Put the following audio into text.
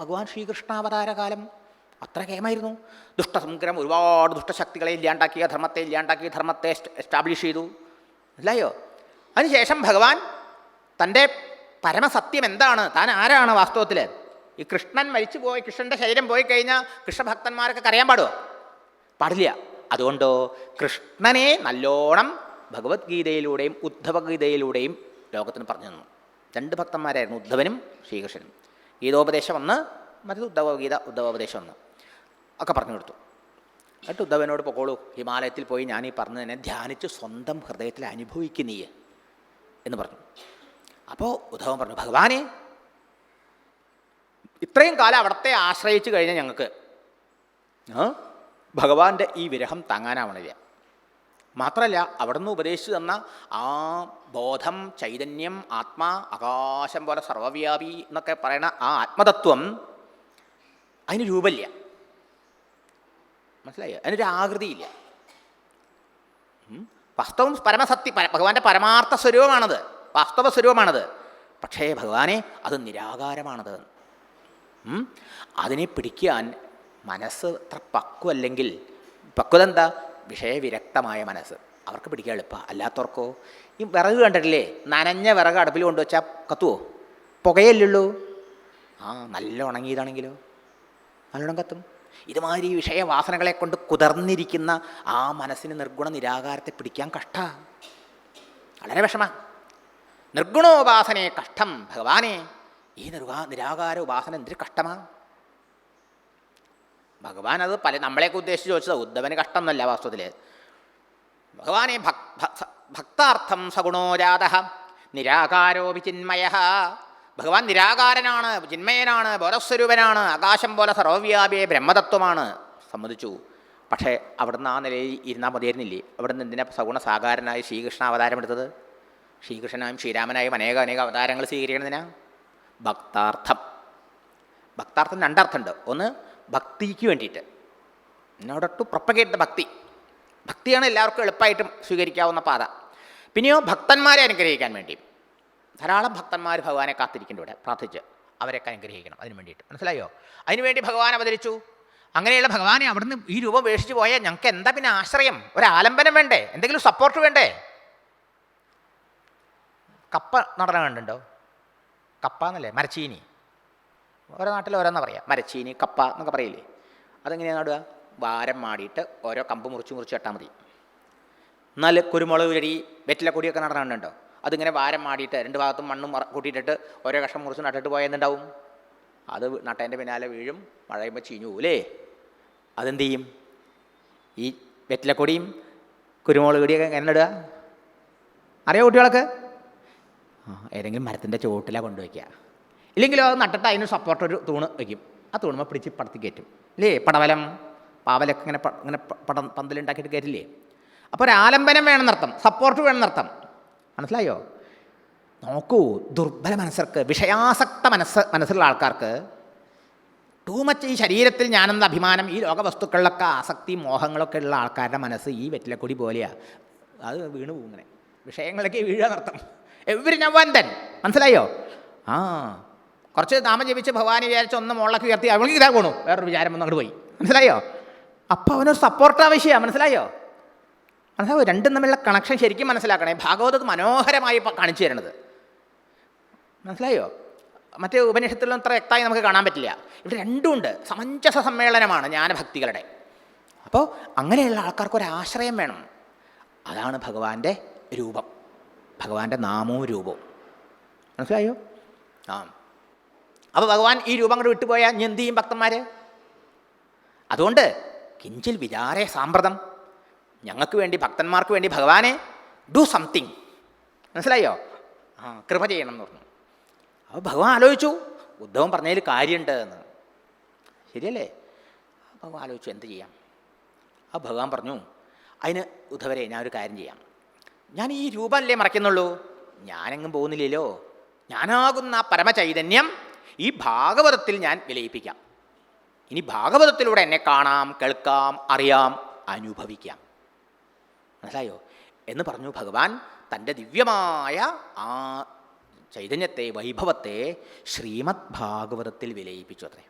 ഭഗവാൻ ശ്രീകൃഷ്ണാവതാര കാലം അത്ര കേമായിരുന്നു ദുഷ്ടസംഗ്രഹം ഒരുപാട് ദുഷ്ടശക്തികളെ ഇല്ലാണ്ടാക്കി ധർമ്മത്തെ ഇല്ലാണ്ടാക്കി ധർമ്മത്തെ എസ്റ്റാബ്ലിഷ് ചെയ്തു. അല്ലയോ? അതിനുശേഷം ഭഗവാൻ തന്റെ പരമസത്യം എന്താണ്? താൻ ആരാണ് വാസ്തവത്തിൽ? ഈ കൃഷ്ണൻ മരിച്ചു പോയി കൃഷ്ണന്റെ ശരീരം പോയി കഴിഞ്ഞാൽ കൃഷ്ണഭക്തന്മാരൊക്കെ കരയാൻ പാടുമോ പാടില്ല. അതുകൊണ്ടോ? കൃഷ്ണനെ നല്ലോണം ഭഗവത്ഗീതയിലൂടെയും ഉദ്ധവഗീതയിലൂടെയും ലോകത്തിന് പറഞ്ഞു തന്നു. രണ്ട് ഭക്തന്മാരായിരുന്നു ഉദ്ധവനും ശ്രീകൃഷ്ണനും. ഗീതോപദേശം ഒന്ന് മറ്റത് ഉദ്ധവഗീത ഉദ്ധവോപദേശം ഒന്ന് ഒക്കെ പറഞ്ഞു കൊടുത്തു. എന്നിട്ട് ഉദ്ധവനോട് പൊക്കോളൂ ഹിമാലയത്തിൽ പോയി ഞാൻ ഈ പറഞ്ഞതിനെ ധ്യാനിച്ച് സ്വന്തം ഹൃദയത്തിൽ അനുഭവിക്കുന്നീ എന്ന് പറഞ്ഞു. അപ്പോൾ ഉദ്ധവൻ പറഞ്ഞു ഭഗവാനെ ഇത്രയും കാലം അവിടത്തെ ആശ്രയിച്ചു കഴിഞ്ഞാൽ ഞങ്ങൾക്ക് ഭഗവാന്റെ ഈ വിരഹം താങ്ങാനാവണില്ല. മാത്രമല്ല അവിടുന്ന് ഉപദേശിച്ചു തന്ന ആ ബോധം ചൈതന്യം ആത്മാ ആകാശം പോലെ സർവവ്യാപി എന്നൊക്കെ പറയുന്ന ആ ആത്മതത്വം അതിന് രൂപമില്ല. മനസ്സിലായോ? അതിനൊരു ആകൃതിയില്ല. വാസ്തവം പരമസത്യ പര- ഭഗവാന്റെ പരമാർത്ഥ സ്വരൂപമാണത്. വാസ്തവ സ്വരൂപമാണത്. പക്ഷേ ഭഗവാനെ അത് നിരാകാരമാണത്. അതിനെ പിടിക്കാൻ മനസ്സ് അത്ര പക്വല്ലെങ്കിൽ പക്വത എന്താ? വിഷയവിരക്തമായ മനസ്സ്. അവർക്ക് പിടിക്കാൻ എളുപ്പമാണ് അല്ലാത്തവർക്കോ? ഈ വിറക് കണ്ടിട്ടില്ലേ? നനഞ്ഞ വിറക് അടുപ്പിൽ കൊണ്ടുവച്ചാൽ കത്തുവോ? പുകയല്ലുള്ളൂ. ആ നല്ല ഉണങ്ങിയതാണെങ്കിലോ? നല്ലോണം കത്തും. ഇതുമാതിരി വിഷയവാസനകളെ കൊണ്ട് കുതിർന്നിരിക്കുന്ന ആ മനസ്സിന് നിർഗുണ നിരാകാരത്തെ പിടിക്കാൻ കഷ്ട. വളരെ വിഷമ. നിർഗുണോപാസനയെ കഷ്ടം ഭഗവാനെ. ഈ നിർവാ നിരാകാര ഉപാസന എന്തൊരു കഷ്ടമാണ് ഭഗവാൻ അത് പല നമ്മളെയൊക്കെ ഉദ്ദേശിച്ച് ചോദിച്ചത് ഉദ്ധവന് കഷ്ടം എന്നല്ല വാസ്തുവിൽ ഭഗവാനെ ഭക്താർത്ഥം സഗുണോജാത നിരാകാരോ ചിന്മയ ഭഗവാൻ നിരാകാരനാണ് ചിന്മയനാണ് ബോധസ്വരൂപനാണ് ആകാശം പോലെ സർവവ്യാപിയെ ബ്രഹ്മതത്വമാണ് സമ്മതിച്ചു. പക്ഷേ അവിടുന്ന് ആ നിലയിൽ ഇരുന്നാൽ മതിയായിരുന്നില്ലേ? അവിടുന്ന് എന്തിനാ സഗുണ സാകാരനായി ശ്രീകൃഷ്ണ അവതാരം എടുത്തത്? ശ്രീകൃഷ്ണനായും ശ്രീരാമനായും അനേക അനേക അവതാരങ്ങൾ സ്വീകരിക്കണതിനാ? ഭക്താർത്ഥം. ഭക്താർത്ഥം രണ്ടർത്ഥമുണ്ട്. ഒന്ന് ഭക്തിക്ക് വേണ്ടിയിട്ട്. in ടു പ്രൊപ്പഗേറ്റ് ദ ഭക്തി. ഭക്തിയാണ് എല്ലാവർക്കും എളുപ്പമായിട്ടും സ്വീകരിക്കാവുന്ന പാത. പിന്നെയോ ഭക്തന്മാരെ അനുഗ്രഹിക്കാൻ വേണ്ടി. ധാരാളം ഭക്തന്മാർ ഭഗവാനെ കാത്തിരിക്കുന്നുണ്ട് ഇവിടെ. പ്രാർത്ഥിച്ച് അവരെയൊക്കെ അനുഗ്രഹിക്കണം. അതിന് വേണ്ടിയിട്ട്. മനസ്സിലായോ? അതിനുവേണ്ടി ഭഗവാൻ അവതരിച്ചു. അങ്ങനെയുള്ള ഭഗവാനെ അവിടുന്ന് ഈ രൂപം ഉപേക്ഷിച്ച് പോയാൽ ഞങ്ങൾക്ക് എന്താ പിന്നെ ആശ്രയം? ഒരു ആലംബനം വേണ്ടേ? എന്തെങ്കിലും സപ്പോർട്ട് വേണ്ടേ? കപ്പ നടന കണ്ടുണ്ടോ കപ്പ എന്നല്ലേ? മരച്ചീനി. ഓരോ നാട്ടിൽ ഓരോന്നാ പറയാം. മരച്ചീനി കപ്പ എന്നൊക്കെ പറയില്ലേ? അതെങ്ങനെയാണ് നടുക? വാരം മാടിയിട്ട് ഓരോ കമ്പ് മുറിച്ച് മുറിച്ച് ഇട്ടാൽ മതി. എന്നാൽ കുരുമുളക് ചെടി വെറ്റിലക്കൊടിയൊക്കെ നടന്നുണ്ടോ അതിങ്ങനെ വാരം മാടിയിട്ട് രണ്ട് ഭാഗത്തും മണ്ണും കൂട്ടിയിട്ടിട്ട് ഓരോ കഷ്ണം മുറിച്ച് നട്ടിട്ട് പോയെന്നുണ്ടാവും അത് നട്ടതിന്റെ പിന്നാലെ വീഴും മഴയുമ്പോൾ ചീഞ്ഞു പോകൂലേ അതെന്ത് ചെയ്യും? ഈ വെറ്റിലക്കൊടിയും കുരുമുളക് ചെടിയൊക്കെ എങ്ങനെ നടുക? അറിയോ കുട്ടികളൊക്കെ ഏതെങ്കിലും മരത്തിന്റെ ചുവട്ടിലാണ് കൊണ്ടുവയ്ക്കുക. ഇല്ലെങ്കിലോ അത് നട്ടിട്ട് അതിന് സപ്പോർട്ട് ഒരു തൂണ് വയ്ക്കും ആ തൂണുമ്പോൾ പിടിച്ച് പടത്തി കയറ്റും. ഇല്ലേ? പടവലം പാവലൊക്കെ ഇങ്ങനെ ഇങ്ങനെ പടം പന്തലുണ്ടാക്കിയിട്ട് കയറ്റില്ലേ? അപ്പോൾ ഒരു ആലംബനം വേണമെന്നർത്ഥം സപ്പോർട്ട് വേണം വേണമെന്നർത്ഥം മനസ്സിലായോ? നോക്കൂ ദുർബല മനസ്സർക്ക് വിഷയാസക്ത മനസ്സ് മനസ്സുള്ള ആൾക്കാർക്ക് ടൂ മച്ച് ഈ ശരീരത്തിൽ ഞാനെന്ന അഭിമാനം ഈ ലോകവസ്തുക്കളിലൊക്കെ ആസക്തി മോഹങ്ങളൊക്കെ ഉള്ള ആൾക്കാരുടെ മനസ്സ് ഈ വെറ്റിലക്കൊടി പോലെയാണ് അത് വീണ് പോകും ഇങ്ങനെ. വിഷയങ്ങളിലേക്ക് വീഴുക നടത്തം എവരി നവന്തൻ? മനസ്സിലായോ? ആ. കുറച്ച് നാമം ജപിച്ച് ഭഗവാനെ വിചാരിച്ച് ഒന്ന് മുകളിലേക്ക് ഉയർത്തി അവൾക്ക് ഇതാ പോണു വേറൊരു വിചാരം വന്ന് അങ്ങോട്ട് പോയി. മനസ്സിലായോ? അപ്പോൾ അവനൊരു സപ്പോർട്ട് ആവശ്യമാണ് മനസ്സിലായോ? മനസ്സിലാവോ രണ്ടും തമ്മിലുള്ള കണക്ഷൻ ശരിക്കും മനസ്സിലാക്കണേ. ഭാഗവതത് മനോഹരമായി കാണിച്ചു തരണത് മനസ്സിലായോ? മറ്റേ ഉപനിഷത്തിലൊന്നും അത്ര വ്യക്തമായി നമുക്ക് കാണാൻ പറ്റില്ല. ഇവിടെ രണ്ടുമുണ്ട് സമഞ്ജസ സമ്മേളനമാണ് ജ്ഞാനഭക്തികളുടെ അപ്പോൾ അങ്ങനെയുള്ള ആൾക്കാർക്ക് ഒരു ആശ്രയം വേണം. അതാണ് ഭഗവാന്റെ രൂപം. ഭഗവാന്റെ നാമവും രൂപവും. മനസ്സിലായോ? ആ. അപ്പോൾ ഭഗവാൻ ഈ രൂപം അങ്ങോട്ട് വിട്ടുപോയാൽ ഇനി എന്ത് ചെയ്യും ഭക്തന്മാർ അതുകൊണ്ട് കിഞ്ചിൽ വിചാരേ സാമ്പ്രതം. ഞങ്ങൾക്ക് വേണ്ടി ഭക്തന്മാർക്ക് വേണ്ടി ഭഗവാനെ ഡു സംതിങ് മനസ്സിലായോ? ആ കൃപ ചെയ്യണം എന്ന് പറഞ്ഞു. അപ്പോൾ ഭഗവാൻ ആലോചിച്ചു ഉദ്ധവൻ പറഞ്ഞതിൽ കാര്യമുണ്ട് എന്ന്. ശരിയല്ലേ? ഭഗവാൻ ആലോചിച്ചു എന്ത് ചെയ്യാം? ആ ഭഗവാൻ പറഞ്ഞു അതിന് ഉദ്ധവരെ ഞാൻ ഒരു കാര്യം ചെയ്യാം. ഞാൻ ഈ രൂപമല്ലേ മറയ്ക്കുന്നുള്ളൂ? ഞാനെങ്ങും പോകുന്നില്ലല്ലോ. ഞാനാകുന്ന ആ പരമചൈതന്യം ഈ ഭാഗവതത്തിൽ ഞാൻ വിലയിപ്പിക്കാം. ഇനി ഭാഗവതത്തിലൂടെ എന്നെ കാണാം കേൾക്കാം അറിയാം അനുഭവിക്കാം. മനസ്സിലായോ? എന്ന് പറഞ്ഞു ഭഗവാൻ തന്റെ ദിവ്യമായ ആ ചൈതന്യത്തെ വൈഭവത്തെ ശ്രീമദ് ഭാഗവതത്തിൽ വിലയിപ്പിച്ചു അത്രേ.